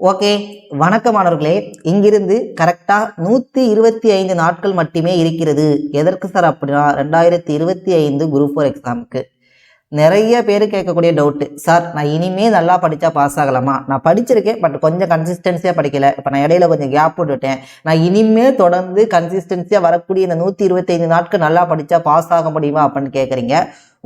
Okay வணக்கமானவர்களே இங்கிருந்து கரெக்டாக நூற்றி இருபத்தி ஐந்து நாட்கள் மட்டுமே இருக்கிறது. எதற்கு சார் அப்படின்னா ரெண்டாயிரத்தி இருபத்தி ஐந்து குரூப் ஃபோர் எக்ஸாமுக்கு நிறைய பேர் கேட்கக்கூடிய டவுட்டு சார் நான் இனிமே நல்லா படித்தா பாஸ் ஆகலாமா? நான் படிச்சிருக்கேன் பட் கொஞ்சம் கன்சிஸ்டன்சியாக படிக்கல. இப்போ நான் இடையில கொஞ்சம் கேப் போட்டுவிட்டேன் நான் இனிமேல் தொடர்ந்து கன்சிஸ்டன்சியாக வரக்கூடிய இந்த நூற்றி இருபத்தைந்து நாட்கள் நல்லா படித்தா பாஸ் ஆக முடியுமா அப்படின்னு கேட்குறீங்க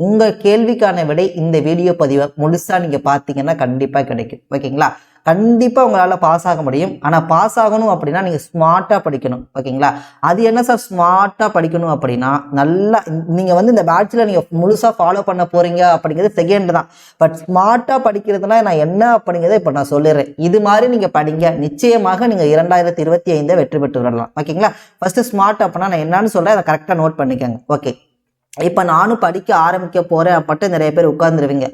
உங்கள் கேள்விக்கான விடை இந்த வீடியோ பதிவை முழுசாக நீங்கள் பார்த்தீங்கன்னா கண்டிப்பாக கிடைக்கும். ஓகேங்களா? கண்டிப்பாக உங்களால் பாஸ் ஆக முடியும். ஆனால் பாஸ் ஆகணும் அப்படின்னா நீங்கள் ஸ்மார்ட்டாக படிக்கணும். ஓகேங்களா? அது என்ன சார் ஸ்மார்ட்டாக படிக்கணும் அப்படின்னா நல்லா நீங்கள் வந்து இந்த பேட்சில் நீங்கள் முழுசாக ஃபாலோ பண்ண போகிறீங்க அப்படிங்கிறது செகண்ட் தான். பட் ஸ்மார்ட்டாக படிக்கிறதுனா நான் என்ன அப்படிங்கிறத இப்போ நான் சொல்லிடுறேன். இது மாதிரி நீங்கள் படிங்க. நிச்சயமாக நீங்கள் இரண்டாயிரத்தி இருபத்தி ஐந்தை வெற்றி பெற்று விடலாம். ஓகேங்களா? ஃபஸ்ட்டு ஸ்மார்ட் அப்படின்னா நான் என்னன்னு சொல்கிறேன் அதை கரெக்டாக நோட் பண்ணிக்கோங்க. ஓகே இப்போ நானும் படிக்க ஆரம்பிக்க போகிறேன் மட்டும் நிறைய பேர் உட்காந்துருவீங்க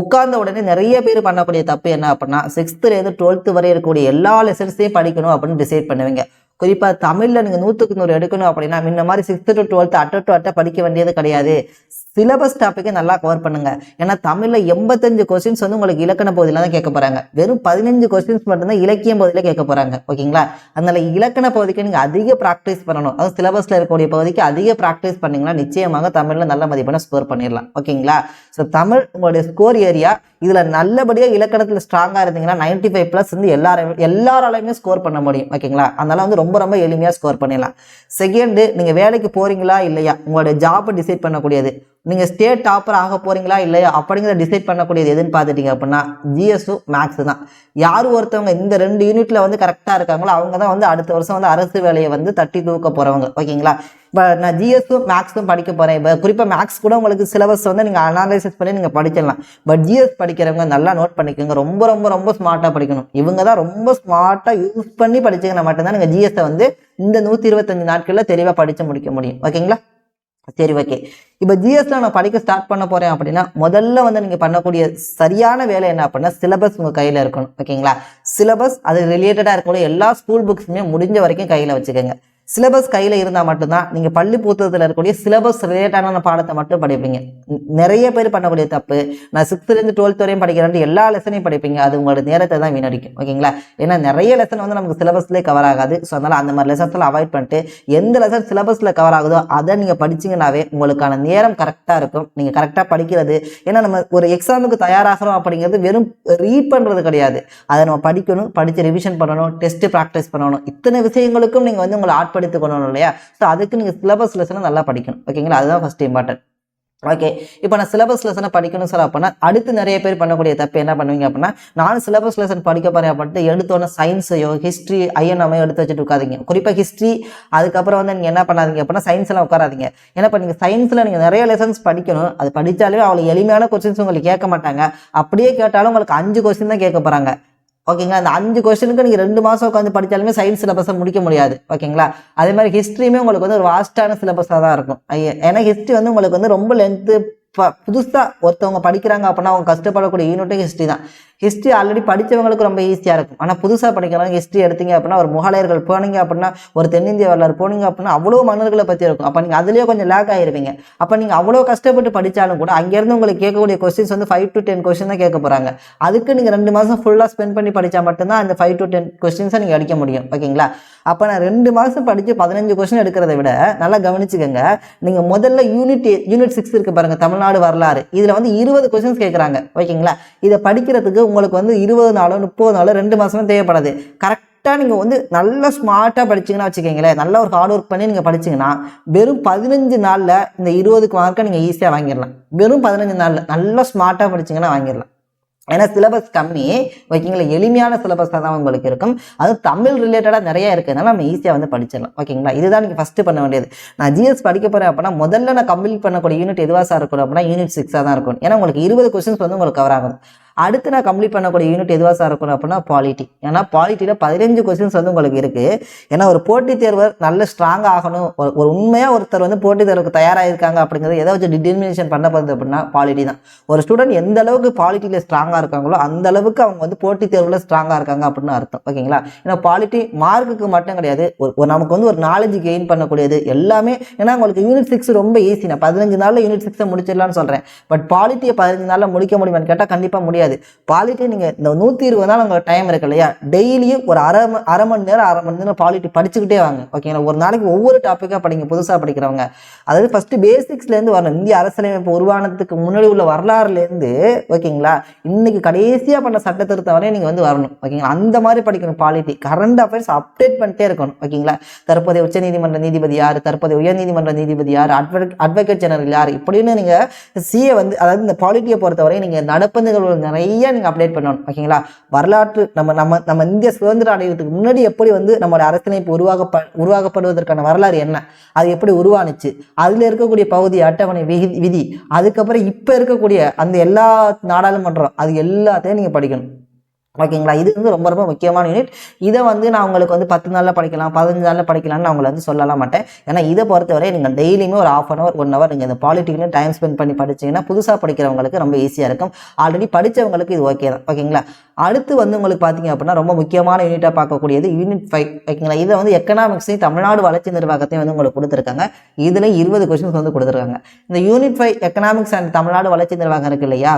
உட்கார்ந்த உடனே நிறைய பேர் பண்ணக்கூடிய தப்பு என்ன அப்படின்னா சிக்ஸ்த்துலேருந்து டுவெல்த்து வரை இருக்கக்கூடிய எல்லா லெசன்ஸையும் படிக்கணும் அப்படின்னு டிசைட் பண்ணுவீங்க. குறிப்பாக தமிழில் நீங்கள் நூற்றுக்கு நூறு எடுக்கணும் அப்படின்னா முன்ன மாதிரி சிக்ஸ்த்து டு டுவெல்த்து அட்ட டு அட்டை படிக்க வேண்டியது கிடையாது. சிலபஸ் டாப்பிக்கை நல்லா கவர் பண்ணுங்க. ஏன்னா தமிழில் எண்பத்தஞ்சு கொஸ்டின்ஸ் வந்து உங்களுக்கு இலக்கண பகுதியில் தான் கேட்க போகிறாங்க வெறும் பதினஞ்சு கொஸ்டின்ஸ் மட்டும்தான் இலக்கியம் பகுதியில் கேட்க போகிறாங்க ஓகேங்களா? அதனால இலக்கண பகுதிக்கு நீங்கள் அதிக ப்ராக்டிஸ் பண்ணணும். அதுவும் சிலபஸில் இருக்கக்கூடிய பகுதிக்கு அதிக ப்ராக்டிஸ் பண்ணீங்கன்னா நிச்சயமாக தமிழில் நல்ல மதிப்பெண்ணை ஸ்கோர் பண்ணிடலாம். ஓகேங்களா? ஸோ தமிழ் உங்களுடைய ஸ்கோர் ஏரியா இதில் நல்லபடியாக இலக்கணத்தில் ஸ்ட்ராங்காக இருந்தீங்கன்னா நைன்டி ஃபைவ் ப்ளஸ் வந்து எல்லாரும் எல்லாராலையுமே ஸ்கோர் பண்ண முடியும். ஓகேங்களா? அதனால வந்து ரொம்ப ரொம்ப எளிமையாக ஸ்கோர் பண்ணிடலாம். செகண்டு நீங்கள் வேலைக்கு போகிறீங்களா இல்லையா? உங்களுடைய ஜாப்பை டிசைட் பண்ணக்கூடியது. நீங்கள் ஸ்டேட் டாப்பர் ஆக போகிறீங்களா இல்லையா? அப்படிங்கிறத டிசைட் பண்ணக்கூடியது எதுன்னு பார்த்துட்டீங்க அப்படின்னா ஜிஎஸ்சு மேக்ஸ் தான். யார் ஒருத்தவங்க இந்த ரெண்டு யூனிட்டில் வந்து கரெக்டாக இருக்காங்களோ அவங்க தான் வந்து அடுத்த வருஷம் வந்து அரசு வேலையை வந்து தட்டி தூக்க போகிறவங்க ஓகேங்களா? இப்போ நான் ஜிஎஸும் மேக்ஸும் படிக்க போகிறேன் இப்போ குறிப்பாக மேக்ஸ் கூட உங்களுக்கு சிலபஸ் வந்து நீங்கள் அனாலிசிஸ் பண்ணி நீங்கள் படிச்சிடலாம். பட் ஜிஎஸ் படிக்கிறவங்க நல்லா நோட் பண்ணிக்கோங்க. ரொம்ப ரொம்ப ரொம்ப ஸ்மார்ட்டாக படிக்கணும். இவங்க தான் ரொம்ப ஸ்மார்ட்டாக யூஸ் பண்ணி படிச்சிங்கன்னா மட்டும்தான் நீங்கள் ஜிஎஸ்ஸை வந்து இந்த நூற்றி இருபத்தஞ்சு நாட்களில் தெளிவாக படித்து முடிக்க முடியும். ஓகேங்களா? சரி ஓகே இப்போ ஜிஎஸ்ல நான் படிக்க ஸ்டார்ட் பண்ண போறேன் அப்படின்னா முதல்ல வந்து நீங்க பண்ணக்கூடிய சரியான வேலை என்ன அப்படின்னா சிலபஸ் உங்க கையில இருக்கணும் ஓகேங்களா சிலபஸ் அது ரிலேட்டடா இருக்கக்கூடிய எல்லா ஸ்கூல் புக்ஸுமே முடிஞ்ச வரைக்கும் கையில வச்சுக்கோங்க. சிலபஸ் கையில் இருந்தால் மட்டும்தான் நீங்கள் பள்ளி புத்தகத்தில் இருக்கக்கூடிய சிலபஸ் ரிலேட்டடான பாடத்தை மட்டும் படிப்பீங்க. நிறைய பேர் பண்ணக்கூடிய தப்பு. நான் சிக்ஸ்த்துலேருந்து டுவெல்த் வரையும் படிக்கிறேன் எல்லா லெசனையும் படிப்பீங்க. அது உங்களோட நேரத்தை தான் வீணடிக்கும். ஓகேங்களா? ஏன்னா நிறைய லெசன் வந்து நமக்கு சிலபஸ்லேயே கவர் ஆகாது. ஸோ அதனால் அந்த மாதிரி லெசன்ஸ்லாம் அவாய்ட் பண்ணிட்டு எந்த லெசன் சிலபஸில் கவர் ஆகுதோ அதை நீங்கள் படிச்சீங்கன்னாவே உங்களுக்கான நேரம் கரெக்டாக இருக்கும். நீங்கள் கரெக்டாக படிக்கிறது. ஏன்னா நம்ம ஒரு எக்ஸாமுக்கு தயாராகிறோம் அப்படிங்கிறது வெறும் ரீட் பண்ணுறது கிடையாது. அதை நம்ம படிக்கணும் படித்து ரிவிஷன் பண்ணணும் டெஸ்ட்டு ப்ராக்டிஸ் பண்ணணும். இத்தனை விஷயங்களுக்கும் நீங்கள் வந்து உங்களை ஆட்படுத்திக் இல்லையா? ஸோ அதுக்கு நீங்கள் சிலபஸ் லெசனை நல்லா படிக்கணும். ஓகேங்களா அதுதான் ஃபஸ்ட் இம்பார்ட்டன்ட் ஓகே இப்போ நான் சிலபஸ் லெசனை படிக்கணும் சார் அப்படின்னா அடுத்து நிறைய பேர் பண்ணக்கூடிய தப்பு என்ன பண்ணுவீங்க அப்படின்னா நான் சிலபஸ் லெசன் படிக்க போகிறேன் அப்படின்ட்டு எடுத்தோன்னே சயின்ஸையோ ஹிஸ்ட்ரி ஐஎன்எம்ஐயோ எடுத்து வச்சுட்டு உட்காதீங்க குறிப்பாக ஹிஸ்ட்ரி அதுக்கப்புறம் வந்து நீங்கள் என்ன பண்ணாதீங்க அப்படின்னா சயின்ஸ் எல்லாம் உட்காராதீங்க. ஏன்னா இப்போ நீங்கள் சயின்ஸில் நீங்கள் நிறைய லெசன்ஸ் படிக்கணும். அது படித்தாலே அவ்வளோ எளிமையான கொஸ்டின்ஸ் உங்களுக்கு கேட்க மாட்டாங்க. அப்படியே கேட்டாலும் உங்களுக்கு அஞ்சு கொஸ்டின் தான் கேட்க போகிறாங்க ஓகேங்களா அந்த அஞ்சு கொஸ்டினுக்கு நீங்கள் ரெண்டு மாதம் உட்காந்து படித்தாலுமே சயின்ஸ் சிலபஸை முடிக்க முடியாது. ஓகேங்களா அதே மாதிரி ஹிஸ்ட்ரியுமே உங்களுக்கு வந்து ஒரு வாஸ்டான சிலபஸாக தான் இருக்கும். ஏன்னா ஹிஸ்ட்ரி வந்து உங்களுக்கு வந்து ரொம்ப லென்த்து புதுசாக ஒருத்தவங்க படிக்கிறாங்க அப்படின்னா அவங்க கஷ்டப்படக்கூடிய யூனிட்டே ஹிஸ்ட்ரி தான். ஹிஸ்ட்ரி ஆல்ரெடி படித்தவங்களுக்கு ரொம்ப ஈஸியாக இருக்கும். ஆனால் புதுசாக படிக்கிறவங்க ஹிஸ்ட்ரி எடுத்தீங்க அப்படின்னா ஒரு முகலாயர்கள் போனீங்க அப்படின்னா ஒரு தென்னிந்திய வரலாறு போனீங்க அப்படின்னா அவ்வளோ மன்னர்களை பற்றி இருக்கும். அப்போ நீங்கள் அதுலேயே கொஞ்சம் லேக் ஆகிருவீங்க அப்போ நீங்கள் அவ்வளோ கஷ்டப்பட்டு படித்தாலும் கூட அங்கேருந்து உங்களுக்கு கேட்கக்கூடிய கொஸ்டின்ஸ் வந்து ஃபைவ் டு டென் கொஸ்டின் தான் கேட்க போகிறாங்க அதுக்கு நீங்கள் ரெண்டு மாதம் ஃபுல்லாக ஸ்பெண்ட் பண்ணி படித்தா மட்டும்தான் அந்த ஃபைவ் டு டென் கொஸ்டின்ஸை நீங்கள் அடிக்க முடியும். ஓகேங்களா? அப்போ நான் ரெண்டு மாதம் படித்து பதினஞ்சு கொஸ்டின் எடுக்கிறத விட நல்லா கவனிச்சுக்கோங்க. நீங்கள் முதல்ல யூனிட் யூனிட் சிக்ஸ் இருக்கு பாருங்கள் தமிழ்நாடு வரலாறு. இதில் வந்து இருபது கொஸ்டின்ஸ் கேட்குறாங்க ஓகேங்களா? இதை படிக்கிறதுக்கு உங்களுக்கு வந்து இருபது நாளோ முப்பது நாளோ ரெண்டு மாதமே தேவைப்படாது. கரெக்டாக நீங்கள் வந்து நல்லா ஸ்மார்ட்டாக படிச்சீங்கன்னா வச்சுக்கோங்களேன் நல்ல ஒரு ஹார்ட் ஒர்க் பண்ணி நீங்கள் படிச்சீங்கன்னா வெறும் பதினஞ்சு நாளில் இந்த இருபதுக்கு மார்க்கை நீங்கள் ஈஸியாக வாங்கிடலாம். வெறும் பதினஞ்சு நாளில் நல்லா ஸ்மார்ட்டாக படிச்சீங்கன்னா வாங்கிடலாம். ஏன்னா சிலபஸ் கம்மி ஓகேங்களா எளிமையான சிலபஸாக தான் உங்களுக்கு இருக்கும். அது தமிழ் ரிலேட்டடாக நிறையா இருக்கிறதுனால நம்ம ஈஸியாக வந்து படிச்சிடலாம். ஓகேங்களா இதுதான் நீங்கள் ஃபஸ்ட்டு பண்ண வேண்டியது. நான் ஜிஎஸ் படிக்க போகிறேன் அப்படின்னா முதல்ல நான் கம்ப்ளீட் பண்ணக்கூடிய யூனிட் எதுவாக சார் இருக்கணும் அப்படின்னா யூனிட் சிக்ஸாக தான் இருக்கும். ஏன்னா உங்களுக்கு இருபது கொஸ்டின்ஸ் வந்து உங்களுக்கு கவர் ஆகும். அடுத்து நான் கம்ப்ளீட் பண்ணக்கூடிய யூனிட் எதுவாக சார் இருக்கணும் அப்படின்னா பாலிட்டி ஏன்னா பாலிட்டியில் பதினஞ்சு கொஸ்டின்ஸ் வந்து உங்களுக்கு இருக்குது ஏன்னா ஒரு போட்டித் தேர்வர் நல்ல ஸ்ட்ராங் ஆகணும். ஒரு ஒரு உண்மையாக ஒருத்தர் வந்து போட்டித் தேர்வுக்கு தயாராகிருக்காங்க அப்படிங்கிறது எதை வச்சு டிட்டர்மினேஷன் பண்ண போகுது அப்படின்னா பாலிட்டி தான். ஒரு ஸ்டூடெண்ட் எந்த அளவுக்கு பாலிட்டியில் ஸ்ட்ராங்காக இருக்காங்களோ அந்த அளவுக்கு அவங்க வந்து போட்டித் தேர்வில் ஸ்ட்ராங்காக இருக்காங்க அப்படின்னு அர்த்தம். ஓகேங்களா ஏன்னா பாலிட்டி மார்க்குக்கு மட்டும் கிடையாது. ஒரு ஒரு நமக்கு வந்து ஒரு நாலேஜ் கெயின் பண்ணக்கூடியது எல்லாமே ஏன்னா உங்களுக்கு யூனிட் சிக்ஸ் ரொம்ப ஈஸி நான் பதினஞ்சு நாளில் யூனிட் சிக்ஸை முடிச்சிடலாம்னு சொல்கிறேன் பட் பாலிட்டியை பதினஞ்சு நாளில் முடிக்க முடியுமான்னு கேட்டால் கண்டிப்பாக முடியாது. கிடையாது பாலிட்டி நீங்கள் இந்த நூற்றி இருபது நாள் உங்களுக்கு டைம் இருக்கு இல்லையா? டெய்லியும் ஒரு அரை ம- அரை மணி நேரம் அரை மணி நேரம் பாலிட்டி படிச்சுக்கிட்டே வாங்க. ஓகேங்களா ஒரு நாளைக்கு ஒவ்வொரு டாப்பிக்காக படிங்க புதுசாக படிக்கிறவங்க. அதாவது ஃபஸ்ட்டு பேசிக்ஸ்லேருந்து வரணும். இந்திய அரசியலமைப்பு உருவானதுக்கு முன்னாடி உள்ள வரலாறுலேருந்து ஓகேங்களா இன்னைக்கு கடைசியாக பண்ண சட்ட திருத்தம் வரையும் நீங்கள் வந்து வரணும். ஓகேங்களா அந்த மாதிரி படிக்கணும் பாலிட்டி கரண்ட் அஃபேர்ஸ் அப்டேட் பண்ணிட்டே இருக்கணும். ஓகேங்களா தற்போதைய உச்சநீதிமன்ற நீதிபதி யார்? தற்போதைய உயர்நீதிமன்ற நீதிபதி யார்? அட்வொகேட் அட்வொகேட் ஜெனரல் யார்? இப்படின்னு நீங்கள் சிஏ வந்து அதாவது இந்த பாலிட்டியை பொறுத்தவரை நீங்கள் நடப்பு நிகழ்வுகள் நிறைய நீங்கள் அப்டேட் பண்ணணும். ஓகேங்களா வரலாற்று நம்ம நம்ம நம்ம இந்திய சுதந்திரம் அடைகிறதுக்கு முன்னாடி எப்படி வந்து நம்மளோட அரசியலமைப்பு உருவாகப்ப உருவாக்கப்படுவதற்கான வரலாறு என்ன? அது எப்படி உருவானுச்சு? அதில் இருக்கக்கூடிய பகுதி அட்டவணை விதி விதி அதுக்கப்புறம் இப்போ இருக்கக்கூடிய அந்த எல்லா நாடாளுமன்றம் அது எல்லாத்தையும் நீங்கள் படிக்கணும். ஓகேங்களா? இது வந்து ரொம்ப ரொம்ப முக்கியமான யூனிட் இதை வந்து நான் உங்களுக்கு வந்து பத்து நாளில் படிக்கலாம் பதினஞ்சு நாளில் படிக்கலாம்னு நான் உங்களை வந்து சொல்லலாம் மாட்டேன். ஏன்னா இதை பொறுத்தவரை நீங்கள் டெய்லியுமே ஒரு half an hour one hour நீங்கள் இந்த பாலிட்டிக்லையும் டைம் ஸ்பெண்ட் பண்ணி படிச்சீங்கன்னா புதுசாக படிக்கிறவங்களுக்கு ரொம்ப ஈஸியாக இருக்கும். ஆல்ரெடி படித்தவங்களுக்கு இது ஓகே தான். ஓகேங்களா? அடுத்து வந்து உங்களுக்கு பார்த்தீங்க அப்படின்னா ரொம்ப முக்கியமான யூனிட்டாக பார்க்கக்கூடியது யூனிட் ஃபைவ் ஓகேங்களா? இதை வந்து எக்கனாமிக்ஸையும் தமிழ்நாடு வளர்ச்சி நிர்வாகத்தையும் வந்து உங்களுக்கு கொடுத்துருக்காங்க. இதில் இருபது கொஸ்டின்ஸ் வந்து கொடுத்துருக்காங்க. இந்த unit five economics and Tamil Nadu வளர்ச்சி நிர்வாகம் இருக்கு இல்லையா?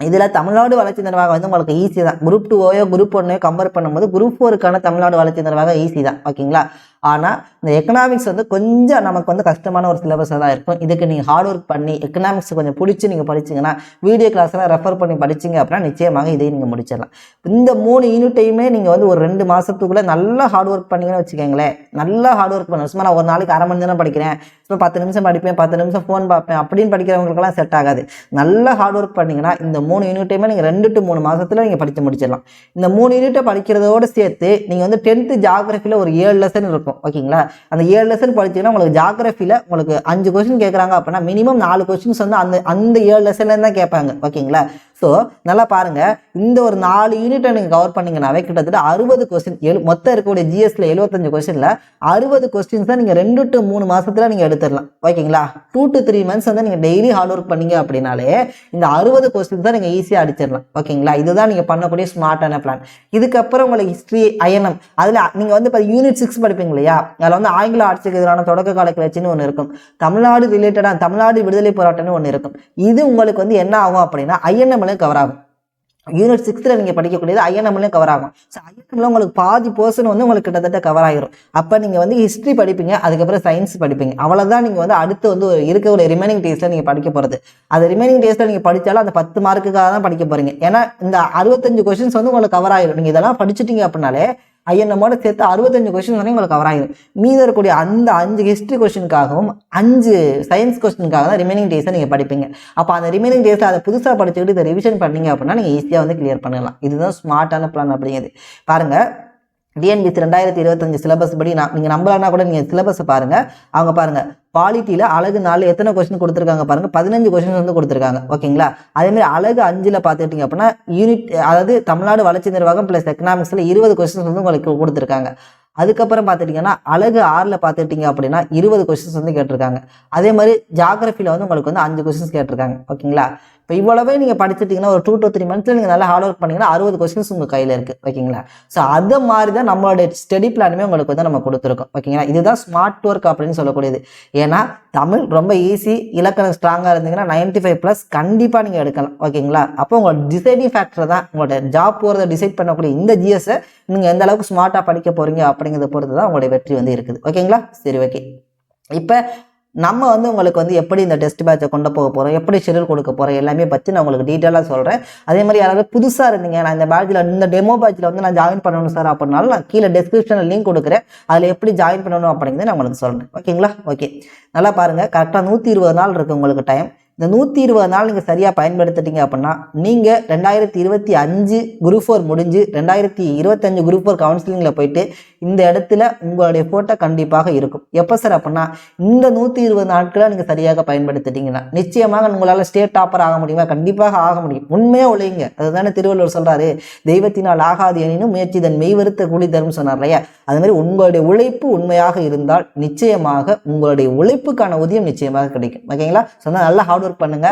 இதில் தமிழ்நாடு வளர்ச்சி நிர்வாகம் வந்து உங்களுக்கு ஈஸி தான். குரூப் டூவோயோ குரூப் ஒன்னையோ கம்பேர் பண்ணும்போது குரூப் ஃபோருக்கான தமிழ்நாடு வளர்ச்சி நிர்வாகம் ஈஸி தான். ஓகேங்களா ஆனால் இந்த எக்கனாமிக்ஸ் வந்து கொஞ்சம் நமக்கு வந்து கஷ்டமான ஒரு சிலபஸாக தான் இருக்கும். இதுக்கு நீங்கள் ஹார்ட் ஒர்க் பண்ணி எக்கனாமிக்ஸ் கொஞ்சம் பிடிச்சி நீங்கள் படிச்சிங்கன்னா வீடியோ கிளாஸ்லாம் ரெஃபர் பண்ணி படிச்சீங்க அப்படின்னா நிச்சயமாக இதையும் நீங்கள் முடிச்சிடலாம். இந்த மூணு யூனிட்டையுமே நீங்கள் வந்து ஒரு ரெண்டு மாதத்துக்குள்ளே நல்லா ஹார்ட் ஒர்க் பண்ணிங்கன்னு வச்சுக்கோங்களேன். நல்லா ஹார்ட் ஒர்க் பண்ணுவோம் சும்மா நான் ஒரு நாளைக்கு அரை மணி நேரம் படிக்கிறேன். சும்மா பத்து நிமிஷம் படிப்பேன் பத்து நிமிஷம் ஃபோன் பார்ப்பேன் அப்படின்னு படிக்கிறவங்களுக்கெல்லாம் செட் ஆகாது. நல்லா ஹார்ட் ஒர்க் பண்ணிங்கன்னா இந்த மூணு யூனிட்டையுமே நீங்கள் ரெண்டு டு மூணு மாதத்தில் நீங்கள் படித்து முடிச்சிடலாம். இந்த மூணு யூனிட்டை படிக்கிறதோடு சேர்த்து நீங்கள் வந்து டென்த்து ஜாகிரஃபியில் ஒரு ஏழு லெசன் இருக்கும். ஓகேங்களா? அந்த ஏழு லெசன் படிச்சீங்கன்னா உங்களுக்கு ஜாகிரஃபியில் உங்களுக்கு அஞ்சு கொஸ்டின் கேட்குறாங்க அப்படின்னா மினிமம் நாலு கொஸ்டின்ஸ் வந்து அந்த அந்த ஏழு லெசன்லேருந்து தான் கேட்பாங்க. ஓகேங்களா? ஸோ நல்லா பாருங்க. இந்த ஒரு நாலு யூனிட்டை நீங்கள் கவர் பண்ணீங்கன்னாவே கிட்டத்தட்ட அறுபது கொஸ்டின் எழு மொத்தம் இருக்கக்கூடிய ஜிஎஸ்ல எழுபத்தஞ்சு கொஸ்டினில் அறுபது கொஸ்டின்ஸ் தான் நீங்கள் ரெண்டு டு மூணு மாசத்துல நீங்கள் எடுத்துடலாம். ஓகேங்களா? டூ டு த்ரீ மந்த்ஸ் வந்து நீங்கள் டெய்லி ஹார்ட் ஒர்க் பண்ணீங்க அப்படின்னாலே இந்த அறுபது கொஸ்டின் தான் நீங்கள் ஈஸியாக அடிச்சிடலாம். ஓகேங்களா? இதுதான் நீங்கள் பண்ணக்கூடிய ஸ்மார்ட்டான பிளான் இதுக்கப்புறம் உங்களுக்கு ஹிஸ்ட்ரி அயனம் அதில் நீங்கள் வந்து இப்போ யூனிட் சிக்ஸ் படிப்பீங்க இல்லையா? அதில் வந்து ஆங்கில ஆட்சிக்கு எதிரான தொடக்க கால கிளர்ச்சின்னு ஒன்று இருக்கும். தமிழ்நாடு ரிலேட்டடாக தமிழ்நாடு விடுதலை போராட்டம்னு ஒன்று இருக்கும். இது உங்களுக்கு வந்து என்ன ஆகும் அப்படின்னா ஐஎன்எம்லையும் கவர் ஆகும் யூனிட் சிக்ஸ்த்தில் நீங்கள் படிக்கக்கூடியது ஐஎன்எம்லையும் கவர் ஆகும் ஸோ ஐஎன்எம்ல உங்களுக்கு பாதி போர்ஷன் வந்து உங்களுக்கு கிட்டத்தட்ட கவர் ஆகிரும் அப்போ நீங்கள் வந்து ஹிஸ்ட்ரி படிப்பீங்க அதுக்கப்புறம் சயின்ஸ் படிப்பீங்க. அவ்வளோதான் நீங்கள் வந்து அடுத்து வந்து ஒரு இருக்க ஒரு ரிமைனிங் டேஸில் நீங்கள் படிக்க போகிறது அது ரிமைனிங் டேஸில் நீங்கள் படித்தாலும் அந்த பத்து மார்க்குக்காக தான் படிக்க போகிறீங்க ஏன்னா இந்த அறுபத்தஞ்சு கொஷின்ஸ் வந்து உங்களுக்கு கவர் ஆகிரும் நீங்கள் இதெல்லாம் படிச்சுட்டீங்க அப்படின்னாலே ஐஎன்எம்மோட சேர்த்து அறுபத்தஞ்சு கொஸ்டின் வரையும் உங்களுக்கு கவர் ஆகிடும் மீது இருக்கக்கூடிய அந்த அஞ்சு ஹிஸ்ட்ரி கொஸ்டினுக்காகவும் அஞ்சு சயின்ஸ் கொஸ்டினுக்காக தான் ரிமைனிங் டேஸை நீங்கள் படிப்பீங்க. அப்போ அந்த ரிமைனிங் டேஸில் அதை புதுசாக படிச்சுக்கிட்டு இதை ரிவிஷன் பண்ணீங்க அப்படின்னா நீங்கள் ஈஸியாக வந்து கிளியர் பண்ணலாம் இதுதான் ஸ்மார்ட்டான பிளான் அப்படிங்கிறது. பாருங்கள் டிஎன்பிசி ரெண்டாயிரத்தி இருபத்தஞ்சு சிலபஸ் படி நான் நீங்கள் நம்பலன்னா கூட நீங்கள் சிலபஸை பாருங்கள் அவங்க பாருங்கள் குவாலிட்டியில் அழகு நாலு எத்தனை கொஸ்டின் கொடுத்துருக்காங்க பாருங்கள் பதினஞ்சு கொஸ்டின் வந்து கொடுத்துருக்காங்க. ஓகேங்களா அதேமாதிரி அழகு அஞ்சில் பார்த்துக்கிட்டிங்க அப்படின்னா யூனிட் அதாவது தமிழ்நாடு வளர்ச்சி நிர்வாகம் ப்ளஸ் எக்கனாமிக்ஸில் இருபது கொஸ்டின்ஸ் வந்து உங்களுக்கு கொடுத்துருக்காங்க. அதுக்கப்புறம் பார்த்துட்டிங்கன்னா அழகு ஆறில் பார்த்துட்டிங்க அப்படின்னா இருபது கொஸ்டின்ஸ் வந்து கேட்டிருக்காங்க. அதே மாதிரி ஜாகிரஃபியில் வந்து உங்களுக்கு வந்து அஞ்சு கொஸ்டின்ஸ் கேட்டிருக்காங்க. ஓகேங்களா இப்போ இவ்வளவே நீங்கள் படிச்சுட்டிங்கன்னா ஒரு டூ டு த்ரீ மந்த்ஸில் நீங்கள் நல்லா ஹார்ட் ஒர்க் பண்ணீங்கன்னா அறுபது கொஸ்டின்ஸ் உங்கள் கையில் இருக்குது ஓகேங்களா ஸோ அது மாதிரி தான் நம்மளோட ஸ்டடி பிளானுமே உங்களுக்கு வந்து நம்ம கொடுத்துருக்கோம் ஓகேங்களா இதுதான் ஸ்மார்ட் ஒர்க் அப்படின்னு சொல்லக்கூடியது. ஏன்னா தமிழ் ரொம்ப ஈஸி இலக்கணம் ஸ்ட்ராங்காக இருந்தீங்கன்னா நைன்ட்டி ஃபைவ் ப்ளஸ் கண்டிப்பாக நீங்கள் எடுக்கலாம் ஓகேங்களா அப்போ உங்களோட டிசைடிங் ஃபேக்டர் தான் உங்களோட ஜாப் போகிறத டிசைட் பண்ணக்கூடிய இந்த ஜிஎஸ்ஸை நீங்கள் எந்த அளவுக்கு ஸ்மார்ட்டாக படிக்க போகிறீங்க அப்படிங்கிறத பொறுத்து தான் உங்களுடைய வெற்றி வந்து இருக்குது ஓகேங்களா சரி ஓகே இப்போ நம்ம வந்து உங்களுக்கு வந்து எப்படி இந்த டெஸ்ட் பேட்சை கொண்டு போக போகிறோம் எப்படி ஷெடியூல் கொடுக்க போகிறோம் எல்லாமே பற்றி நான் உங்களுக்கு டீட்டெயிலாக சொல்கிறேன் அதே மாதிரி யாராவது புதுசாக இருந்தீங்க நான் இந்த பேட்சில் இந்த டெமோ பேட்சில் வந்து நான் ஜாயின் பண்ணணும் சார் அப்படின்னாலும் நான் கீழே டிஸ்கிரிப்ஷனில் லிங்க் கொடுக்குறேன். அதில் எப்படி ஜாயின் பண்ணணும் அப்படிங்கிறது நான் உங்களுக்கு சொல்கிறேன் ஓகேங்களா ஓகே நல்லா பாருங்கள் கரெக்டாக நூற்றி இருபது நாள் இருக்குது உங்களுக்கு டைம் இந்த நூற்றி இருபது நாள் நீங்கள் சரியாக பயன்படுத்திட்டீங்க அப்படின்னா நீங்கள் ரெண்டாயிரத்தி இருபத்தி அஞ்சு குரூப் ஃபோர் முடிஞ்சு ரெண்டாயிரத்தி இருபத்தஞ்சு குரூப் ஃபோர் கவுன்சிலிங்கில் போயிட்டு இந்த இடத்துல உங்களுடைய ஃபோட்டோ கண்டிப்பாக இருக்கும். எப்போ சார் அப்படின்னா இந்த நூற்றி இருபது நாட்களை நீங்கள் சரியாக பயன்படுத்திட்டீங்கன்னா நிச்சயமாக உங்களால் ஸ்டேட் டாப்பர் ஆக முடியுமா? கண்டிப்பாக ஆக முடியும். உண்மையாக உழையுங்க அதுதானே திருவள்ளுவர் சொல்கிறாரு தெய்வத்தினால் ஆகாது எனினும் முயற்சி தன் மெய்வருத்த கூலி தரும் சொன்னார் இல்லையா? அது மாதிரி உங்களுடைய உழைப்பு உண்மையாக இருந்தால் நிச்சயமாக உங்களுடைய உழைப்புக்கான ஊதியம் நிச்சயமாக கிடைக்கும். ஓகேங்களா சொன்னால் நல்லா ஹார்ட் ஒர்க் பண்ணுங்க.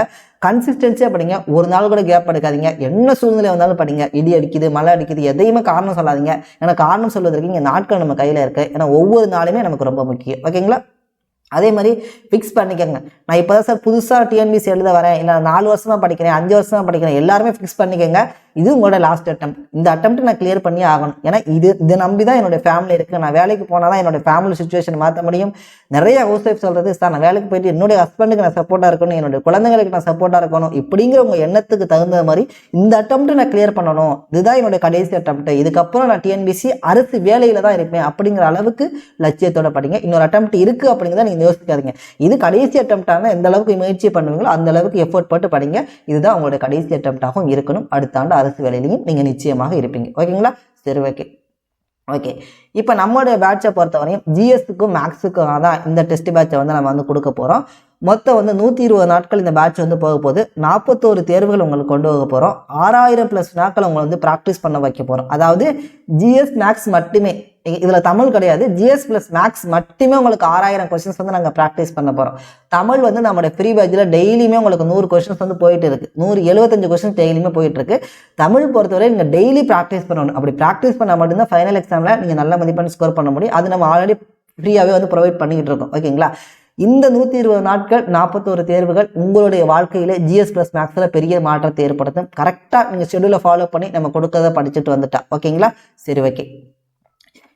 கன்சிஸ்டன்சியாக படிங்க. ஒரு நாள் கூட கேப் எடுக்காதீங்க. என்ன சூழ்நிலை வந்தாலும் படிங்க. இடி அடிக்குது மழை அடிக்குது எதையுமே காரணம் சொல்லாதீங்க. ஏன்னா காரணம் சொல்வதற்கு இங்கே நாட்கள் நம்ம கையில் இருக்குது ஏன்னா ஒவ்வொரு நாளுமே நமக்கு ரொம்ப முக்கியம். ஓகேங்களா அதே மாதிரி ஃபிக்ஸ் பண்ணிக்கோங்க. நான் இப்போ தான் சார் புதுசாக டிஎன்பிசி எழுத வரேன். இல்லை நான் நாலு வருஷமாக படிக்கிறேன் அஞ்சு வருஷமாக படிக்கிறேன். எல்லாருமே ஃபிக்ஸ் பண்ணிக்கோங்க. இது உங்களோட லாஸ்ட் அட்டம் இந்த அட்டம் நான் கிளியர் பண்ணி ஆகணும். ஏன்னா இது இதை நம்பி தான் என்னோட ஃபேமிலி இருக்குது நான் வேலைக்கு போனால் தான் என்னோட ஃபேமிலி சுச்சுவேஷன் மாற்ற முடியும். நிறைய ஹவுஸ் ஒய்ஃப் சொல்கிறது சார் நான் வேலைக்கு போயிட்டு என்னுடைய ஹஸ்பண்டுக்கு நான் சப்போர்ட்டாக இருக்கணும். என்னுடைய குழந்தைங்களுக்கு நான் சப்போர்ட்டாக இருக்கணும். இப்படிங்கிற உங்கள் எண்ணத்துக்கு தகுந்த மாதிரி இந்த அட்டம் நான் கிளியர் பண்ணணும். இதுதான் என்னோட கடைசி attempt. இதுக்கப்புறம் நான் டிஎன்பிசி அரசு வேலையில் தான் இருப்பேன் அப்படிங்கிற அளவுக்கு லட்சியத்தோட படிங்க. இன்னொரு அட்டம் இருக்குது அப்படிங்கிறத நீங்கள் யோசிக்காதீங்க. இது கடைசி அட்டம்ப்டான எந்த அளவுக்கு முயற்சி பண்ணுவீங்களோ அந்த அளவுக்கு எஃபோர்ட் போட்டு படிங்க. இதுதான் உங்களோட கடைசி அட்டம்ப்டாகவும் இருக்கணும். அடுத்த ஆண்டு அரசு வேலையிலையும் நீங்கள் நிச்சயமாக இருப்பீங்க. ஓகேங்களா? சரி ஓகே. ஓகே. இப்போ நம்மளுடைய பேட்சை பொறுத்தவரையும் ஜிஎஸ்க்கும் மேக்ஸுக்கும் தான் இந்த டெஸ்ட் பேட்சை வந்து நம்ம வந்து கொடுக்க போகிறோம் மொத்தம் வந்து நூற்றி இருபது நாட்கள் இந்த பேட்ச் வந்து போக போகுது. நாற்பத்தோரு தேர்வுகள் உங்களுக்கு கொண்டு போக போகிறோம் ஆறாயிரம் ப்ளஸ் நாட்கள் உங்களை வந்து ப்ராக்டிஸ் பண்ண வைக்க போகிறோம் அதாவது ஜிஎஸ் மேக்ஸ் மட்டுமே இதில் தமிழ் கிடையாது. ஜிஎஸ் ப்ளஸ் மேக்ஸ் மட்டுமே உங்களுக்கு ஆறாயிரம் கொஸ்டின்ஸ் வந்து நாங்கள் ப்ராக்டிஸ் பண்ண போகிறோம் தமிழ் வந்து நம்மளோட ஃப்ரீ பேஜில் டெய்லியுமே உங்களுக்கு நூறு கொஸ்டின்ஸ் வந்து போயிட்டு இருக்கு. நூறு எழுபத்தஞ்சு கொஸ்டின்ஸ் டெய்லியுமே போயிட்டு இருக்கு. தமிழ் பொறுத்தவரை நீங்கள் டெய்லி ப்ராக்டிஸ் பண்ணணும். அப்படி ப்ராக்டிஸ் பண்ணால் மட்டும்தான் ஃபைனல் எக்ஸாமில் நீங்கள் நல்ல மதிப்பெண் ஸ்கோர் பண்ண முடியும். அது நம்ம ஆல்ரெடி ஃப்ரீயாகவே வந்து ப்ரொவைட் பண்ணிக்கிட்டு இருக்கோம். ஓகேங்களா? இந்த நூற்றி இருபது நாட்கள் நாற்பத்தோரு தேர்வுகள் உங்களுடைய வாழ்க்கையில் ஜிஎஸ் ப்ளஸ் மேக்ஸில் பெரிய மாற்றத்தை ஏற்படுத்தும். கரெக்டாக நீங்கள் ஷெடியூலை ஃபாலோ பண்ணி நம்ம கொடுக்கறத படிச்சுட்டு வந்துட்டா. ஓகேங்களா? சரி ஓகே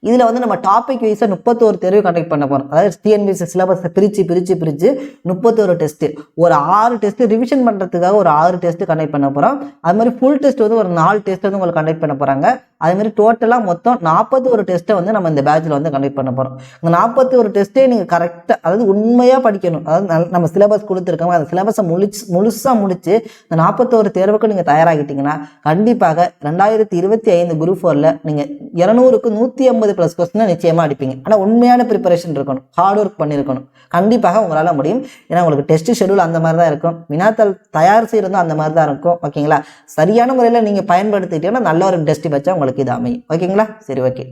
இதில் வந்து நம்ம டாபிக் வைஸாக முப்பத்தோரு தேர்வு கண்டக்ட் பண்ண போகிறோம் அதாவது டிஎன்பிசி சிலபஸை பிரித்து பிரித்து பிரித்து முப்பத்தோரு டெஸ்ட்டு ஒரு ஆறு டெஸ்ட்டு ரிவிஷன் பண்ணுறதுக்காக ஒரு ஆறு டெஸ்ட்டு கண்டக்ட் பண்ண போகிறோம் அது மாதிரி ஃபுல் டெஸ்ட் வந்து ஒரு நாலு டெஸ்ட் வந்து உங்களுக்கு கண்டக்ட் பண்ண போகிறாங்க அதுமாரி டோட்டலாக மொத்தம் நாற்பத்தி ஒரு டெஸ்ட்டை வந்து நம்ம இந்த பேட்சில் வந்து கண்டக்ட் பண்ண போகிறோம் இந்த நாற்பத்தி ஒரு டெஸ்ட்டே நீங்கள் கரெக்டாக அதாவது உண்மையாக படிக்கணும். அதாவது நல்ல- நம்ம சிலபஸ் கொடுத்துருக்கோம். அந்த சிலபஸை முழிச்சு முழுசாக முடித்து இந்த நாற்பத்தோரு தேர்வுக்கு நீங்கள் தயாராகிட்டீங்கன்னா கண்டிப்பாக ரெண்டாயிரத்தி இருபத்தி ஐந்து குரூப் ஃபோரில் நீங்கள் இரநூறுக்கு நூற்றி ஐம்பது ப்ளஸ் கொஸ்டினை நிச்சயமாக அடிப்பீங்க. ஆனால் உண்மையான ப்ரிப்பரேஷன் இருக்கணும். ஹார்ட் ஒர்க் பண்ணியிருக்கணும் கண்டிப்பாக உங்களால் முடியும். ஏன்னா உங்களுக்கு டெஸ்ட் ஷெடியூல் அந்த மாதிரி தான் இருக்கும். வினாத்தாள் தயார் செய்கிறதும் அந்த மாதிரி தான் இருக்கும். ஓகேங்களா சரியான முறையில் நீங்கள் பயன்படுத்திட்டீங்கன்னா நல்ல ஒரு டெஸ்ட் வச்சா உங்களுக்கு இது அமையும். ஓகேங்களா சரி ஓகே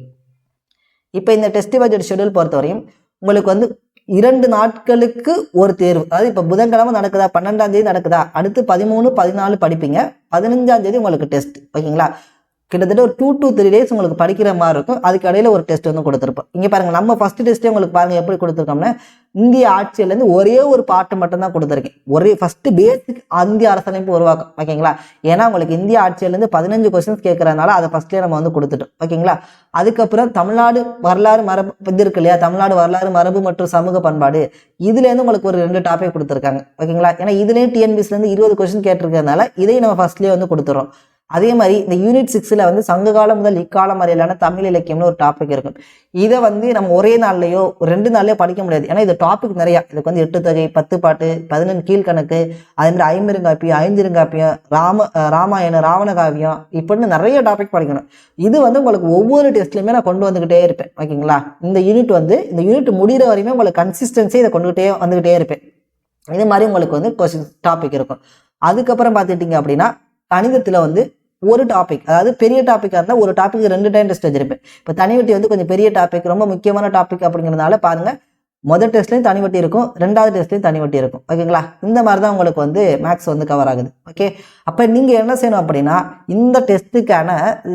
இப்போ இந்த டெஸ்ட் பட்ஜெட் ஷெடியூல் பொறுத்தவரையும் உங்களுக்கு வந்து இரண்டு நாட்களுக்கு ஒரு தேர்வு. அதாவது இப்போ புதன்கிழமை நடக்குதா? பன்னெண்டாம் தேதி நடக்குதா? அடுத்து பதிமூணு பதினாலு படிப்பீங்க. பதினஞ்சாம் தேதி உங்களுக்கு டெஸ்ட் ஓகேங்களா கிட்டத்தட்ட ஒரு டூ டூ த்ரீ டேஸ் உங்களுக்கு படிக்கிற மாதிரி இருக்கும். அதுக்கு இடையில ஒரு டெஸ்ட் வந்து கொடுத்துருப்போம். இங்கே பாருங்க நம்ம ஃபர்ஸ்ட் டெஸ்ட்டே உங்களுக்கு பாருங்கள் எப்படி கொடுத்துருக்கோம்னா இந்திய ஆட்சியிலேருந்து ஒரே ஒரு பாட்டு மட்டும்தான் கொடுத்துருக்கேன். ஒரே ஃபஸ்ட்டு பேசிக் இந்திய அரசமைப்பு உருவாக்கம். ஓகேங்களா ஏன்னா உங்களுக்கு இந்திய ஆட்சியிலேருந்து பதினஞ்சு கொஸ்டின்ஸ் கேட்குறதுனால அதை ஃபர்ஸ்ட்லேயே நம்ம வந்து கொடுத்துட்டோம். ஓகேங்களா அதுக்கப்புறம் தமிழ்நாடு வரலாறு மரபு இது இருக்கு இல்லையா? தமிழ்நாடு வரலாறு மரபு மற்றும் சமூக பண்பாடு. இதுலேருந்து உங்களுக்கு ஒரு ரெண்டு டாபிக் கொடுத்துருக்காங்க. ஓகேங்களா ஏன்னா இதுலேயும் டிஎன்பிசிலேருந்து இருபது கொஸ்டின் கேட்டிருக்கிறதுனால இதையும் நம்ம ஃபர்ஸ்ட்லேயே வந்து கொடுத்துறோம் அதே மாதிரி இந்த யூனிட் சிக்ஸில் வந்து சங்ககாலம் முதல் இக்காலம் வரையிலான தமிழ் இலக்கியம்னு ஒரு டாபிக் இருக்கும் இதை வந்து நம்ம ஒரே நாள்லையோ ரெண்டு நாள்லையோ படிக்க முடியாது. ஏன்னா இது டாபிக் நிறையா. இதுக்கு வந்து எட்டு தொகை பத்து பாட்டு பதினெண்டு கீழ்கணக்கு அதே மாதிரி ஐம்பெருங்காப்பியம் ஐந்திருங்காப்பியம் ராம ராமாயணம் ராவணகாவியம் இப்படின்னு நிறைய டாபிக் படிக்கணும். இது வந்து உங்களுக்கு ஒவ்வொரு டெஸ்ட்லையுமே நான் கொண்டு வந்துக்கிட்டே இருப்பேன். ஓகேங்களா? இந்த யூனிட் வந்து இந்த யூனிட் முடிகிற வரையுமே உங்களுக்கு கன்சிஸ்டன்சி இதை கொண்டுகிட்டே வந்துக்கிட்டே இருப்பேன். இது மாதிரி உங்களுக்கு வந்து கொஸ்டின் டாபிக் இருக்கும். அதுக்கப்புறம் பார்த்துட்டிங்க அப்படின்னா கணிதத்தில் வந்து ஒரு டாபிக் அதாவது பெரிய டாப்பிக்காக இருந்தால் ஒரு டாபிக் ரெண்டு டைம் டெஸ்ட் வச்சிருப்பேன் இப்போ தனிவட்டி வந்து கொஞ்சம் பெரிய டாபிக் ரொம்ப முக்கியமான டாபிக் அப்படிங்கிறதுனால பாருங்கள் முதல் டெஸ்ட்லேயும் தனி வட்டி இருக்கும். ரெண்டாவது டெஸ்ட்லேயும் தனி வட்டி இருக்கும். ஓகேங்களா இந்த மாதிரி தான் உங்களுக்கு வந்து மேக்ஸ் வந்து கவர் ஆகுது. ஓகே அப்போ நீங்கள் என்ன செய்யணும் அப்படின்னா இந்த டெஸ்ட்டுக்கான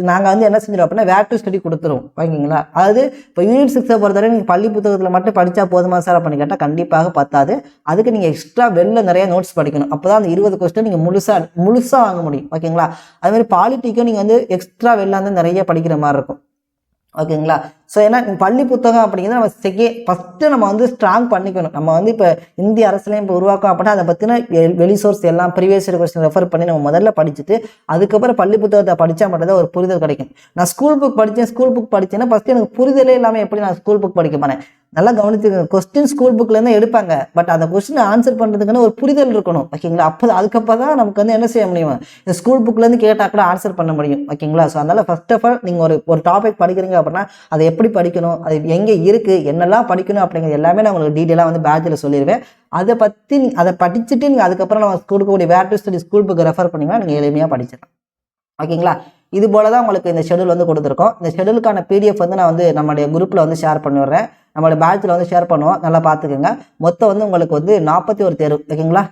நாங்கள் வந்து என்ன செஞ்சிடும் அப்படின்னா வேர் டு ஸ்டடி கொடுத்துருவோம். ஓகேங்களா அதாவது இப்போ யூனிட் சிக்ஸை பொறுத்தவரை நீங்கள் பள்ளி புத்தகத்தில் மட்டும் படித்தா போதுமா சார் அப்படின்னு கேட்டால் கண்டிப்பாக பத்தாது. அதுக்கு நீங்கள் எக்ஸ்ட்ரா வெளில நிறைய நோட்ஸ் படிக்கணும். அப்போ தான் அந்த இருபது கொஸ்டின் நீங்கள் முழுசாக முழுசாக வாங்க முடியும். ஓகேங்களா அதுமாதிரி பாலிட்டிக்கும் நீங்கள் வந்து எக்ஸ்ட்ரா வெளில வந்து நிறைய படிக்கிற மாதிரி இருக்கும். ஓகேங்களா? ஸோ ஏன்னா பள்ளி புத்தகம் அப்படிங்கிறது நம்ம செகே ஃபஸ்ட்டு நம்ம வந்து ஸ்ட்ராங் பண்ணிக்கணும். நம்ம வந்து இப்போ இந்திய அரசுலையும் இப்போ உருவாக்கம் அப்படின்னா அதை பற்றின வெளி சோர்ஸ் எல்லாம் ப்ரீவியஸ் இயர் கொஸ்டின் ரெஃபர் பண்ணி நம்ம முதல்ல படிச்சுட்டு அதுக்கப்புறம் பள்ளி புத்தகத்தை படித்தா மட்டும்தான் ஒரு புரிதல் கிடைக்கும். நான் ஸ்கூல் புக் படித்தேன் ஸ்கூல் புக் படித்தேன்னா ஃபஸ்ட்டு எனக்கு புரிதலே இல்லாமல் எப்படி நான் ஸ்கூல் புக் படிக்க போனேன் நல்லா கவனிச்சுக்கோங்க கொஸ்டின் ஸ்கூல் புக்லேருந்து எடுப்பாங்க. பட் அந்த கொஸ்டின் ஆன்சர் பண்ணுறதுக்குன்னு ஒரு புரிதல் இருக்கணும். ஓகேங்களா அப்போ அதுக்கப்புறம் தான் நமக்கு வந்து என்ன செய்ய முடியும்? இந்த ஸ்கூல் புக்லேருந்து கேட்டால் கூட ஆன்சர் பண்ண முடியும். ஓகேங்களா ஸோ அதனால் ஃபஸ்ட் ஆஃப் ஆல் நீங்கள் ஒரு ஒரு டாபிக் படிக்கிறீங்க அப்படின்னா அதை எப்படி படிக்கணும்? அது எங்கே இருக்குது என்னெல்லாம் படிக்கணும்? அப்படிங்கிறது எல்லாமே நான் உங்களுக்கு டீட்டெயிலாக வந்து பேட்சில் சொல்லிடுவேன் அதை பற்றி அதை படிச்சுட்டு நீங்கள் அதுக்கப்புறம் நம்ம கொடுக்கக்கூடிய where to study school book refer பண்ணிங்கன்னா நீங்கள் எளிமையாக படிச்சிடலாம். ஓகேங்களா இது போல தான் உங்களுக்கு இந்த ஷெடியூல் வந்து கொடுத்துருக்கோம். இந்த ஷெடியூலுக்கான பிடிஎஃப் வந்து நான் வந்து நம்மளுடைய குரூப்பில் வந்து ஷேர் பண்ணிடுறேன் நம்மளோட பேட்சில் வந்து ஷேர் பண்ணுவோம். நல்லா பார்த்துக்கோங்க. மொத்தம் வந்து உங்களுக்கு வந்து நாற்பத்தி ஒரு தேர்வு ஓகேங்களா?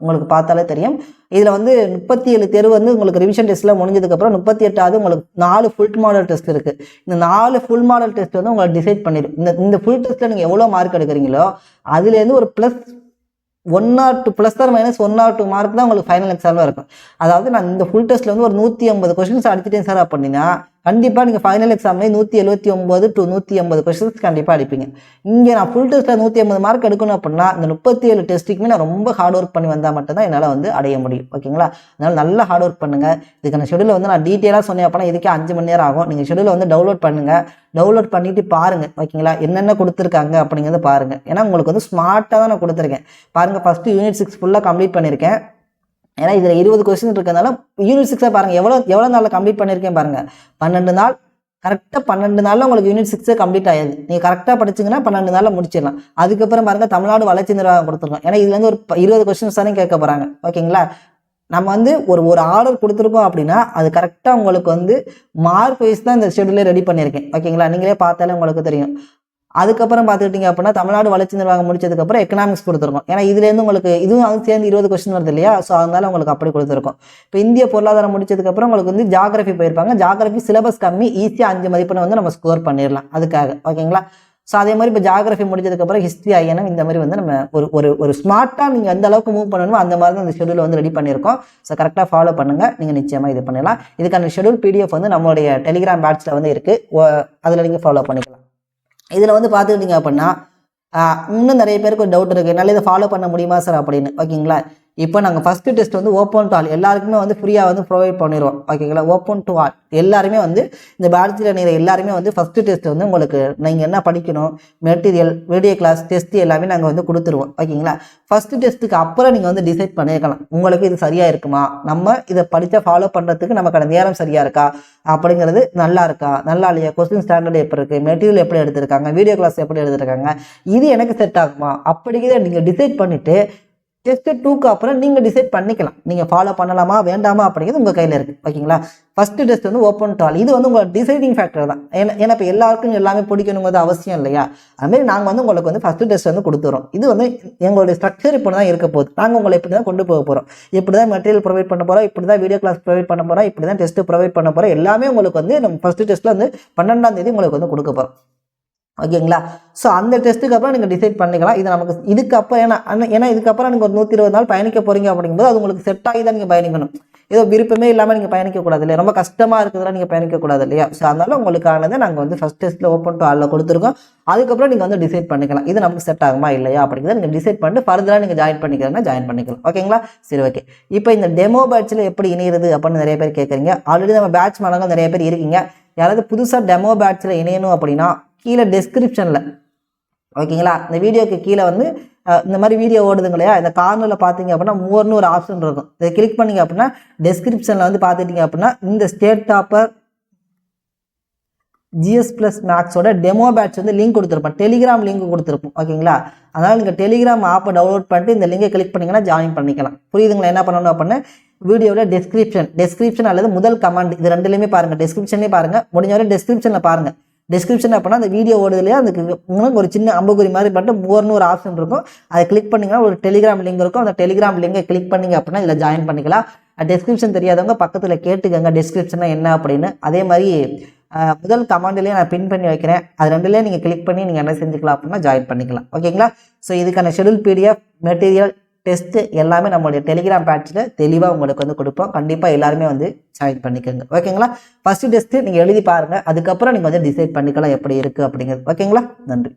உங்களுக்கு பார்த்தாலே தெரியும். இதில் வந்து முப்பத்தி ஏழு தேர்வு வந்து உங்களுக்கு ரிவிஷன் டெஸ்ட்டில் முடிஞ்சதுக்கப்புறம் முப்பத்தி எட்டாவது உங்களுக்கு நாலு ஃபுல் மாடல் டெஸ்ட் இருக்குது இந்த நாலு ஃபுல் மாடல் டெஸ்ட் வந்து உங்களை டிசைட் பண்ணிடும். இந்த இந்த ஃபுல் டெஸ்ட்டில் நீங்கள் எவ்வளோ மார்க் எடுக்கிறீங்களோ அதுலேருந்து ஒரு plus one or two plus or minus one or two mark தான் உங்களுக்கு ஃபைனல் எக்ஸாமில் இருக்கும். அதாவது நான் இந்த ஃபுல் டெஸ்ட்டில் வந்து ஒரு நூற்றி ஐம்பது கொஸ்டின்ஸ் அடிச்சிட்டேன் சார் அப்படின்னா கண்டிப்பாக நீங்கள் ஃபைனல் எக்ஸாம்லேயே நூற்றி எழுபத்தி ஒம்பது டு நூற்றி ஐம்பது கொஸ்டின்ஸ் கண்டிப்பாக அடிப்பீங்க. இங்கே நான் ஃபுல் டெஸ்ட்டில் நூற்றி ஐம்பது மார்க் எடுக்கணும் அப்படின்னா இந்த முப்பத்தி ஏழு டெஸ்ட்டுக்குமே நான் ரொம்ப ஹார்ட் ஒர்க் பண்ணி வந்தால் மட்டும்தான் என்னால் வந்து அடைய முடியும். ஓகேங்களா அதனால் நல்லா ஹார்ட் ஒர்க் பண்ணுங்கள் இதுக்கான ஷெடியூல் வந்து நான் டீட்டெயிலாக சொன்னேன் அப்படின்னா இதுக்கே அஞ்சு மணி நேரம் ஆகும். நீங்கள் ஷெடியூலை வந்து டவுன்லோட் பண்ணுங்கள் டவுன்லோட் பண்ணிவிட்டு பாருங்கள் ஓகேங்களா என்னென்ன கொடுத்துருக்காங்க அப்படிங்கிறத பாருங்கள் ஏன்னா உங்களுக்கு வந்து ஸ்மார்ட்டாக தான் நான் கொடுத்துருக்கேன். பாருங்கள் ஃபஸ்ட்டு யூனிட் சிக்ஸ் ஃபுல்லாக கம்ப்ளீட் பண்ணியிருக்கேன் ஏன்னா இதில் இருபது கொஸ்டின் இருக்கிறதுனால யூனிட் சிக்ஸை பாருங்கள் எவ்வளோ எவ்வளோ நாளில் கம்ப்ளீட் பண்ணியிருக்கேன் பாருங்கள் பன்னெண்டு நாள் கரெக்டாக பன்னெண்டு நாளில் உங்களுக்கு யூனிட் சிக்ஸே கம்ப்ளீட் ஆயிடுது. நீங்கள் கரெக்டாக படிச்சிங்கன்னா பன்னெண்டு நாளில் முடிச்சிடலாம். அதுக்கப்புறம் பாருங்கள் தமிழ்நாடு வளர்ச்சி நிர்வாகம் கொடுத்துருக்கோம். ஏன்னா இதுலேருந்து ஒரு இருபது கொஸ்டின்ஸ் தானே கேட்க போகிறாங்க ஓகேங்களா? நம்ம வந்து ஒரு ஒரு ஆர்டர் கொடுத்துருக்கோம் அப்படின்னா அது கரெக்டாக உங்களுக்கு வந்து மார்க் வைஸ் தான் இந்த ஷெடியூலே ரெடி பண்ணியிருக்கேன் ஓகேங்களா? நீங்களே பார்த்தாலே உங்களுக்கு தெரியும். அதுக்கப்புறம் பார்த்துக்கிட்டிங்க அப்படின்னா தமிழ்நாடு வளர்ச்சி நிர்வாகம் முடிச்சதுக்கப்புறம் எக்கனாமிக்ஸ் கொடுத்துருக்கோம். ஏன்னா இதுலேருந்து உங்களுக்கு இதுவும் அது சேர்ந்து இருபது கொஸ்டின் வருது இல்லையா? ஸோ அதனால உங்களுக்கு அப்படி கொடுத்துருக்கோம். இப்போ இந்திய பொருளாதாரம் முடிச்சதுக்கப்புறம் உங்களுக்கு வந்து ஜாகிரபி போயிருப்பாங்க. ஜாகிரபி சிலபஸ் கம்மி ஈஸியாக அஞ்சு மதிப்பெண்ணை வந்து நம்ம ஸ்கோர் பண்ணிடலாம். அதுக்காக. ஓகேங்களா? ஸோ அதே மாதிரி இப்போ ஜாகிரபி முடிச்சதுக்கப்புறம் ஹிஸ்ட்ரி ஐயனம் இந்த மாதிரி வந்து நம்ம ஒரு ஒரு ஒரு ஸ்மார்ட்டாக நீங்கள் எந்த அளவுக்கு மூவ் பண்ணணுமோ அந்த மாதிரி தான் அந்த ஷெடியூல் வந்து ரெடி பண்ணியிருக்கோம். ஸோ கரெக்டாக ஃபாலோ பண்ணுங்கள் நீங்கள் நிச்சயமாக இது பண்ணலாம். இதுக்கான ஷெடியூல் பிடிஎஃப் வந்து நம்மளுடைய டெலிகிராம் பேட்ச்சில் வந்து இருக்குது அதில் நீங்கள் ஃபாலோ பண்ணிக்கலாம். இதில் வந்து பார்த்துக்கிட்டிங்க அப்படின்னா இன்னும் நிறைய பேருக்கு ஒரு டவுட் இருக்குது என்னால் இதை ஃபாலோ பண்ண முடியுமா சார் அப்படின்னு. ஓகேங்களா இப்போ நாங்கள் ஃபஸ்ட்டு டெஸ்ட் வந்து ஓப்பன் டு ஆல் எல்லாருக்குமே வந்து ஃப்ரீயாக வந்து ப்ரொவைட் பண்ணிடுவோம் ஓகேங்களா ஓப்பன் டு ஆல் எல்லாருமே வந்து இந்த பாரதியில் நீங்க எல்லாருமே வந்து ஃபஸ்ட்டு டெஸ்ட் வந்து உங்களுக்கு நீங்கள் என்ன படிக்கணும்? மெட்டீரியல் வீடியோ கிளாஸ் டெஸ்ட் எல்லாமே நாங்கள் வந்து கொடுத்துருவோம். ஓகேங்களா ஃபஸ்ட்டு டெஸ்ட்டுக்கு அப்புறம் நீங்கள் வந்து டிசைட் பண்ணியிருக்கலாம் உங்களுக்கு இது சரியாக இருக்குமா? நம்ம இதை படித்தா ஃபாலோ பண்ணுறதுக்கு நமக்கான நேரம் சரியாக இருக்கா? அப்படிங்கிறது நல்லா இருக்கா? நல்லா இல்லையா? கொஸ்டின் ஸ்டாண்டர்ட் எப்படி இருக்குது மெட்டீரியல் எப்படி எடுத்திருக்காங்க? வீடியோ கிளாஸ் எப்படி எடுத்திருக்காங்க? இது எனக்கு செட் ஆகுமா? அப்படிங்கிறத நீங்கள் டிசைட் பண்ணிவிட்டு டெஸ்ட் டூக்கு அப்புறம் நீங்கள் டிசைட் பண்ணிக்கலாம். நீங்கள் ஃபாலோ பண்ணலாமா வேண்டாமா அப்படிங்கிறது உங்கள் கையில் இருக்குது ஓகேங்களா? ஃபஸ்ட்டு டெஸ்ட் வந்து ஓப்பன் டால் இது வந்து உங்களோட டிசைடிங் ஃபேக்டர் தான். ஏன்னா ஏன்னா இப்போ எல்லாருக்கும் எல்லாமே பிடிக்கணுங்கிறது அவசியம் இல்லையா? அதுமாரி நாங்கள் வந்து உங்களுக்கு வந்து ஃபஸ்ட்டு டெஸ்ட் வந்து கொடுத்துறோம். இது வந்து எங்களுடைய ஸ்ட்ரக்சர் இப்படி தான் இருக்க போகுது. நாங்கள் உங்களை இப்படி தான் கொண்டு போக போகிறோம் இப்படி தான் மெட்டீரியல் ப்ரொவைட் பண்ண போகிறோம் இப்படி தான் வீடியோ கிளாஸ் ப்ரொவைட் பண்ண போகிறோம் இப்படி தான் டெஸ்ட் ப்ரொவைட் பண்ண போகிறோம் எல்லாமே உங்களுக்கு வந்து நம்ம ஃபஸ்ட்டு டெஸ்ட்டில் வந்து பன்னெண்டாம் தேதி உங்களுக்கு வந்து கொடுக்க போகிறோம் ஓகேங்களா? ஸோ அந்த டெஸ்ட்டுக்கு அப்புறம் நீங்கள் டிசைட் பண்ணிக்கலாம். இது நமக்கு இதுக்கப்புறம் ஏன்னா ஏன்னா இதுக்கப்புறம் நீங்கள் ஒரு நூற்றி இருபது நாள் பயணிக்க போகிறீங்க அப்படிங்கும்போது அது உங்களுக்கு செட் ஆகி தான் நீங்கள் பயணிக்கணும். ஏதோ விருப்பமே இல்லாமல் நீங்கள் பயணிக்கக்கூடாது இல்லையா? ரொம்ப கஷ்டமாக இருக்குதுன்னா நீங்கள் பயணிக்கக்கூடாது இல்லையா? ஸோ அதனால உங்களுக்கானதை நாங்கள் வந்து ஃபஸ்ட் டெஸ்ட்டில் ஓப்பன் டு ஆளில் கொடுத்துருக்கோம். அதுக்கப்புறம் நீங்கள் வந்து டிசைட் பண்ணிக்கலாம். இது நமக்கு செட் ஆகுமா இல்லையா அப்படிங்கிறத நீங்கள் டிசைட் பண்ணிட்டு ஃபர்தராக நீங்கள் ஜாயின் பண்ணிக்கிறீங்கன்னா ஜாயின் பண்ணிக்கலாம். ஓகேங்களா? சரி ஓகே இப்போ இந்த டெமோ பேட்சில் எப்படி இணையிறது அப்படின்னு நிறைய பேர் கேட்குறீங்க. ஆல்ரெடி நம்ம பேட்ச் மாணவர்கள் நிறைய பேர் இருக்கீங்க. யாராவது புதுசாக டெமோ பேட்சில் இணையணும் அப்படின்னா கீழே டெஸ்கிரிப்ஷனில் ஓகேங்களா இந்த வீடியோக்கு கீழே வந்து இந்த மாதிரி வீடியோ ஓடுதுங்க இல்லையா? இந்த கார்னரில் பார்த்தீங்க அப்படின்னா மூவர்னு ஒரு ஆப்ஷன் இருக்கும். இதை கிளிக் பண்ணீங்க அப்படின்னா டெஸ்கிரிப்ஷனில் வந்து பார்த்துட்டீங்க அப்படின்னா இந்த ஸ்டேட் டாப்பர் ஜிஎஸ் ப்ளஸ் மேக்ஸோட டெமோ பேட்ச் வந்து லிங்க் கொடுத்துருப்போம். டெலிகிராம் லிங்க் கொடுத்துருப்போம் ஓகேங்களா அதனால் நீங்கள் டெலிகிராம் ஆப்பை டவுன்லோட் பண்ணிட்டு இந்த லிங்கை கிளிக் பண்ணிங்கன்னா ஜாயின் பண்ணிக்கலாம். புரியுதுங்களா? என்ன பண்ணணும் அப்படின்னா வீடியோவில் டெஸ்கிரிப்ஷன் டெஸ்கிரிப்ஷன் அல்லது முதல் கமெண்ட் இது ரெண்டுலையுமே பாருங்கள் டெஸ்கிரிப்ஷன்லேயே பாருங்கள் முடிஞ்ச வரை டெஸ்கிரிப்ஷனில் பாருங்கள் டெஸ்கிரிப்ஷன் அப்படின்னா அந்த வீடியோ ஓடுதுலையே அதுக்கு உங்களுக்கு ஒரு சின்ன அம்புகுறி மாதிரி பண்ணிட்டு மூர்னு ஒரு ஆப்ஷன் இருக்கும். அதை கிளிக் பண்ணிங்கன்னா ஒரு டெலிகிராம் லிங்க் இருக்கும். அந்த டெலிகிராம் லிங்கை கிளிக் பண்ணிங்க அப்படின்னா இதில் ஜாயின் பண்ணிக்கலாம். டெஸ்கிரிப்ஷன் தெரியாதவங்க பக்கத்தில் கேட்டுக்கங்க. டெஸ்கிரிப்ஷனாக என்ன அப்படின்னு. அதே மாதிரி முதல் கமெண்ட்லேயே நான் பின் பண்ணி வைக்கிறேன். அது ரெண்டுலேயே நீங்கள் கிளிக் பண்ணி நீங்கள் என்ன செஞ்சுக்கலாம் அப்படின்னா ஜாயின் பண்ணிக்கலாம். ஓகேங்களா? ஸோ இதுக்கான ஷெடியூல் பிடிஎஃப் மெட்டீரியல் டெஸ்ட்டு எல்லாமே நம்மளுடைய டெலிகிராம் பேட்சில் தெளிவாக உங்களுக்கு வந்து கொடுப்போம். கண்டிப்பாக எல்லாருமே வந்து ஜாயின் பண்ணிக்கோங்க. ஓகேங்களா ஃபஸ்ட்டு டெஸ்ட்டு நீங்கள் எழுதி பாருங்கள் அதுக்கப்புறம் நீங்கள் வந்து டிசைட் பண்ணிக்கலாம் எப்படி இருக்குது அப்படிங்கிறது. ஓகேங்களா நன்றி.